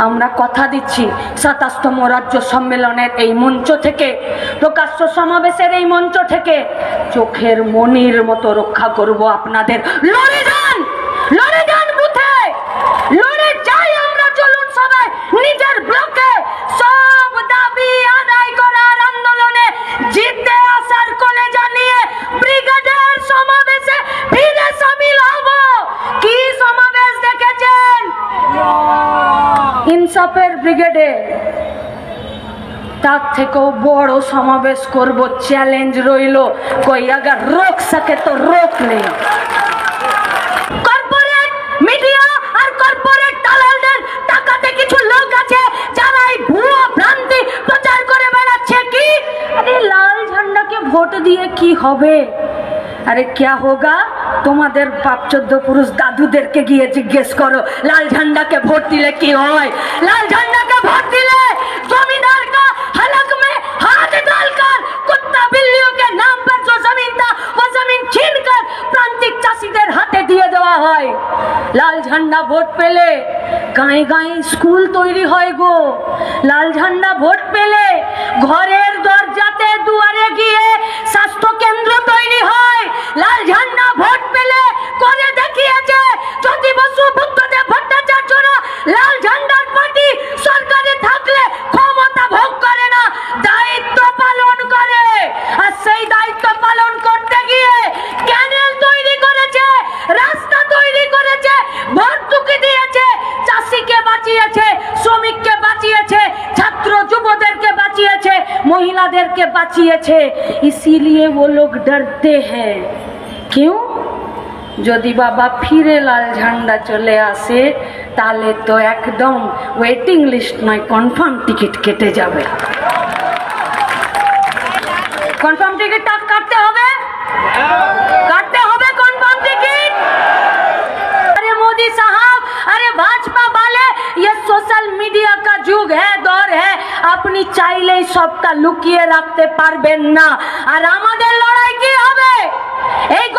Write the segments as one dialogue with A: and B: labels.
A: আমরা কথা দিচ্ছি। সাতাশতম রাজ্য সম্মেলনের এই মঞ্চ থেকে, প্রকাশ্য সমাবেশের এই মঞ্চ থেকে চোখের মনির মতো রক্ষা করব আপনাদের। লড়ে যান! বুথে! লড়ে যাই আমরা চলুন সবাই, নিজের ব্লকে! ব্রিগেডে তার থেকেও বড় সমাবেশ করব চ্যালেঞ্জ রইল। কই, আগার রোক সকে তো রোক নেই। আর কর্পোরেট টাকাতে কিছু লোক আছে প্রচার করে কি? আরে লাল ঝান্ডাকে ভোট দিয়ে কি হবে? আরে ক্যা হোগা? তোমাদের বাপ চোদ্দ পুরুষ দাদুদেরকে গিয়ে জিজ্ঞেস করো, লাল ঝান্ডাকে ভোট দিলে কি হয়? লাল ঝান্ডাকে ভোট দিলে জমিদার হাত ডালকার, কুত্তা বিল্লিও নাম পর প্রান্তিক চাষীদের হাতে দিয়ে দেওয়া হয়। লাল ঝান্ডা ভোট পেলে গাঁয়ে গাঁয়ে স্কুল তৈরি হয় গো। লাল ঝান্ডা ভোট পেলে ঘরের দরজাতে দুয়ারে গিয়ে স্বাস্থ্য কেন্দ্র তৈরি হয়। লাল ঝান্ডা ভোট পেলে করে দেখিয়েছে। জ্যোতি বসু বুদ্ধদেব ভট্টাচার্যরা লাল ঝান্ডার পার্টি সরকারে থাকলে ক্ষমতা ভোগ করে না, দায়িত্ব পালন করে। আর সেই দায়িত্ব পালন করতে গিয়ে ক্যানেল তৈরি করেছে, রাস্তা তৈরি করেছে ভর্তুকি দিয়েছে, চাষিকে বাঁচিয়েছে, শ্রমিককে বাঁচিয়েছে, ছাত্র যুবদেরকে বাঁচিয়েছে, মহিলাদেরকে বাঁচিয়েছে। ইসিলিয়ে ও লোক ডরতে হ্যাঁ কেউ যদি বাবা ফিরে লাল ঝান্ডা চলে আসে তাহলে তো একদম ওয়েটিং লিস্ট নয় কনফার্ম টিকিট কেটে যাবে কনফার্ম টিকিট কাটতে হবে काटते হবে कन्फर्म टिकट अरे मोदी साहब अरे भाजपा वाले ये सोशल मीडिया का যুগ है दौर है আপনি চাইলেই সবটা লুকিয়ে রাখতে পারবেন না আর আমাদের লড়াই কি হবে এই গোটা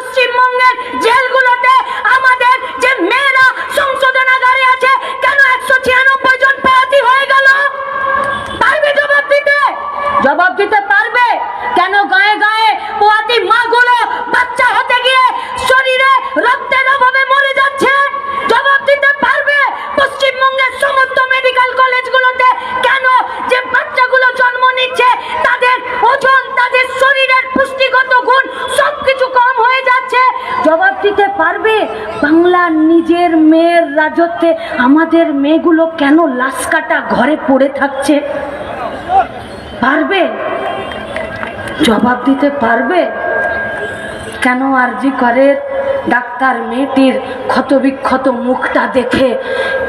A: পশ্চিমবঙ্গের জেলগুলোতে আমাদের যে মেয়েরা সংশোধনাগারে আছে কেন একশো ছিয়ানব্বই জন পাতি হয়ে গেল পারবে জবাব দিতে জবাব দিতে পারবে কেন গায়ে গায়ে পোয়াতি মাগুলো বাচ্চা হতে গিয়ে শরীরে রক্তের অভাবে মরে যাচ্ছে জবাব দিতে পারবে পশ্চিমবঙ্গের সমস্ত মেডিকেল কলেজগুলোতে কেন যে বাচ্চাগুলো জন্ম নিচ্ছে তাদের ওজন তাদের শরীরের পুষ্টিগত গুণ সবকিছু কম হয়ে যাচ্ছে জবাব দিতে পারবে বাংলার নিজের মেয়ের রাজত্বে আমাদের মেয়েগুলো কেন লাশ কাটা ঘরে পড়ে থাকছে? পারবে? জবাব দিতে পারবে? কেন আরজি করে ডাক্তার মেয়েটির ক্ষতবিক্ষত মুখটা দেখে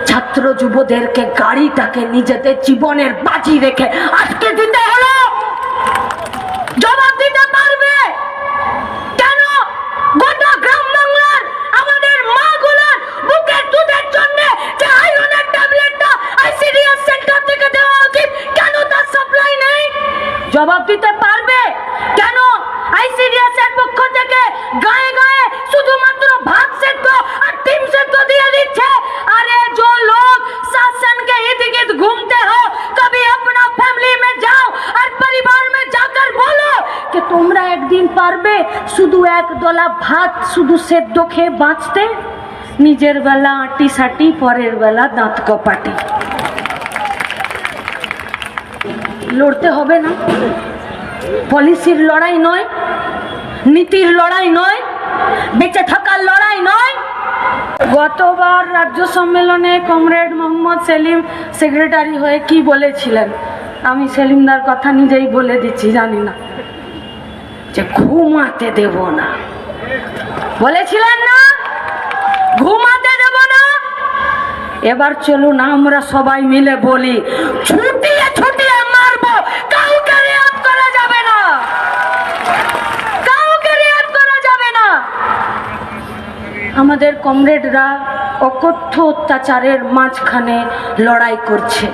A: ছাত্র যুবদেরকে গাড়িটাকে নিজেদের জীবনের বাজি রেখে আটকে দিতে হলো? পারবে শুধু এক দলা ভাত, শুধু সেদ্ধ খেয়ে বাঁচতে? নিজের বেলা আটি সাটি, পরের বেলা দাঁত কপাটি। লড়তে হবে না। পলিসির লড়াই নয়, নীতির লড়াই নয়, বেঁচে থাকার লড়াই নয়। গতবার রাজ্য সম্মেলনে কমরেড মোহাম্মদ সেলিম সেক্রেটারি হয়ে কি বলেছিলেন? আমি সেলিমদার কথা নিজেই বলে দিচ্ছি, জানি না। যে ঘুমাতে দেব না। বলেছিলেন না? ঘুমাতে দেব না? এবার চলুন আমরা সবাই মিলে বলি, ছুটিয়ে ছুটিয়ে মারবো, কাউকে করা যাবে না। কাউকে করা যাবে না। আমাদের কমরেডরা অকথ্য অত্যাচারের মাঝখানে লড়াই করছে।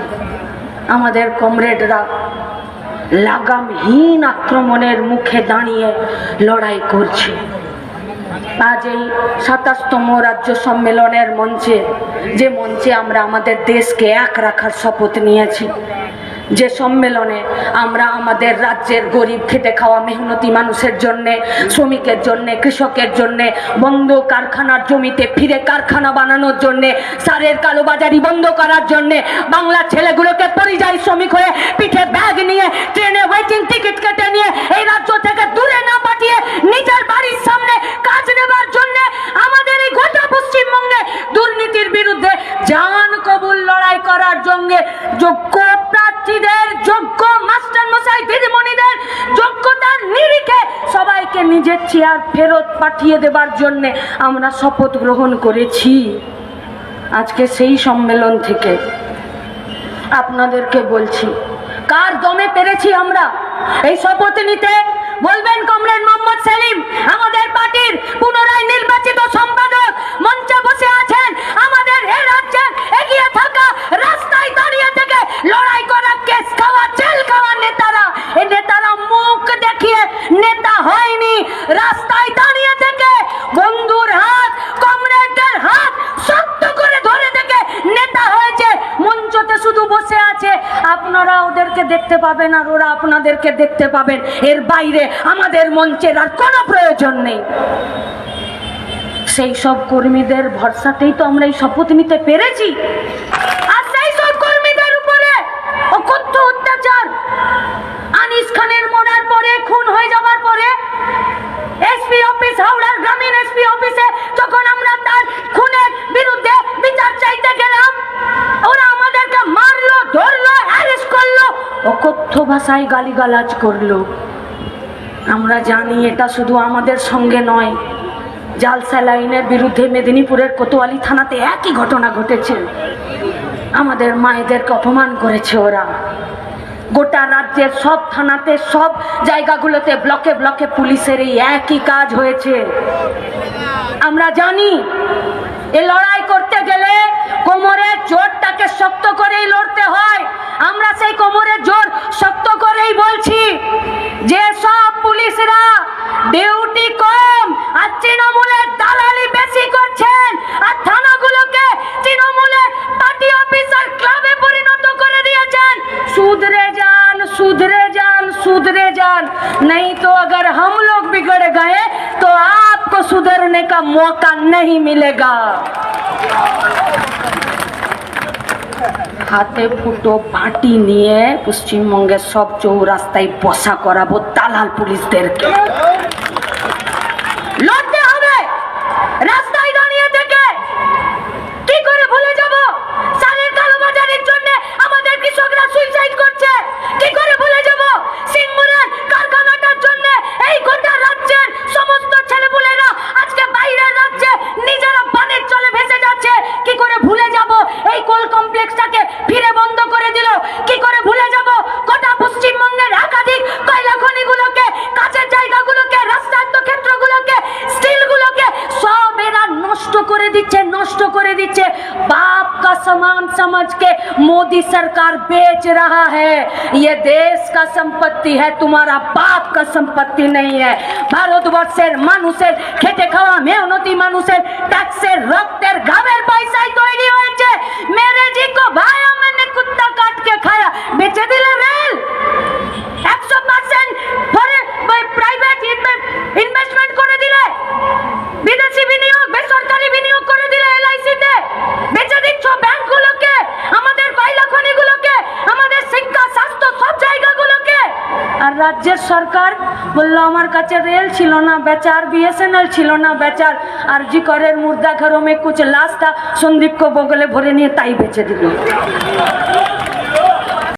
A: আমাদের কমরেডরা লাগামহীন আক্রমণের মুখে দাঁড়িয়ে লড়াই করছে। আজ এই সাতাশতম রাজ্য সম্মেলনের মঞ্চে, যে মঞ্চে আমরা আমাদের দেশকে এক রাখার শপথ নিয়েছি, যে সম্মেলনে আমরা আমাদের রাজ্যের গরিব খেতে খাওয়া মেহনতি মানুষের জন্যে, শ্রমিকের জন্যে, কৃষকের জন্যে, বন্ধ কারখানার জমিতে ফিরে কারখানা বানানোর জন্যে, সারের কালোবাজারি বন্ধ করার জন্যে, বাংলার ছেলেগুলোকে পরিযায়ী শ্রমিক হয়ে পিঠে ব্যাগ সবাইকে নিজের চেয়ার ফেরত পাঠিয়ে দেবার জন্য আমরা শপথ গ্রহণ করেছি। আজকে সেই সম্মেলন থেকে আপনাদেরকে বলছি, কার দমে পেরেছি আমরা এই শপথ নিতে? বলবেন কমরেড মোহাম্মদ সেলিম, আমাদের পার্টির পুনরায় নির্বাচিত শুধু বসে আছে, আপনারা ওদেরকে দেখতে পাবেন আর ওরা আপনাদেরকে দেখতে পাবেন। এর বাইরে আমাদের মঞ্চের আর কোনো প্রয়োজন নেই। সেই সব কর্মীদের ভরসাতেই তো আমরা এই শপথ নিতে পেরেছি আর সেই সব কর্মীদের উপরে অকথ্য অত্যাচার আনিস খানের মরার পরে খুন হয়ে যাওয়ার পরে এসপি অফিস হাওড়ার গ্রামীণ এসপি অফিসে যখন আমরা তার খুনের বিরুদ্ধে বিচার চাইতে গেলাম ওরা আমাদেরকে মারলো ধরলো অ্যারেস্ট করল অকথ্য ভাষায় গালিগালাজ করল। আমরা জানি এটা শুধু আমাদের সঙ্গে নয় জাল স্যালাইনের বিরুদ্ধে মেদিনীপুরের কোতোয়ালি থানাতে একই ঘটনা ঘটেছে। আমাদের মায়েদেরকে অপমান করেছে ওরা। গোটা রাজ্যের সব থানাতে, সব জায়গাগুলোতে ব্লকে ব্লকে পুলিশের এই একই কাজ হয়েছে। আমরা জানি, এ লড়াই করতে গেলে কোমরের জোরটাকে শক্ত করেই লড়তে হয়। আমরা সেই কোমরের জোর শক্ত করেই বলছি যে সব পুলিশরা ডিউটি কম আর তৃণমূলের দালালি বেশি করছেন আর থানাগুলোকে তৃণমূলের পার্টি অফিসার ক্লাবে পরিণত করে দিয়েছেন सुधरे जान सुधरे जान सुधरे जान नहीं तो अगर हम लोग बिगड़ गए तो आपको सुधरने का मौका नहीं मिलेगा হাতে ফুটো পার্টি নিয়ে পশ্চিমবঙ্গের সব চৌরাস্তায় বসা করাবো দালাল পুলিশদেরকে। सामान समझ के मोदी सरकार बेच रहा है ये देश का संपत्ति है तुम्हारा बाप का संपत्ति नहीं है ভারতবর্ষের মানুষের খেটে খাওয়া মেহনতি মানুষের ট্যাক্সের রক্তের ঘামের পয়সায় তৈরি হয়েছে মেরে জি কো ভাই मैंने कुत्ता काट के खाया বেচে দিলে রেল রাজ্যের সরকার বলল, আমার কাছে রেল ছিল না, বেচার, বিএসএনএল ছিল না, বেচার। আর জি করের মুর্দা ঘরমে কুচ লাশটা সন্দীপকে বগলে ভরে নিয়ে তাই বেঁচে দিল।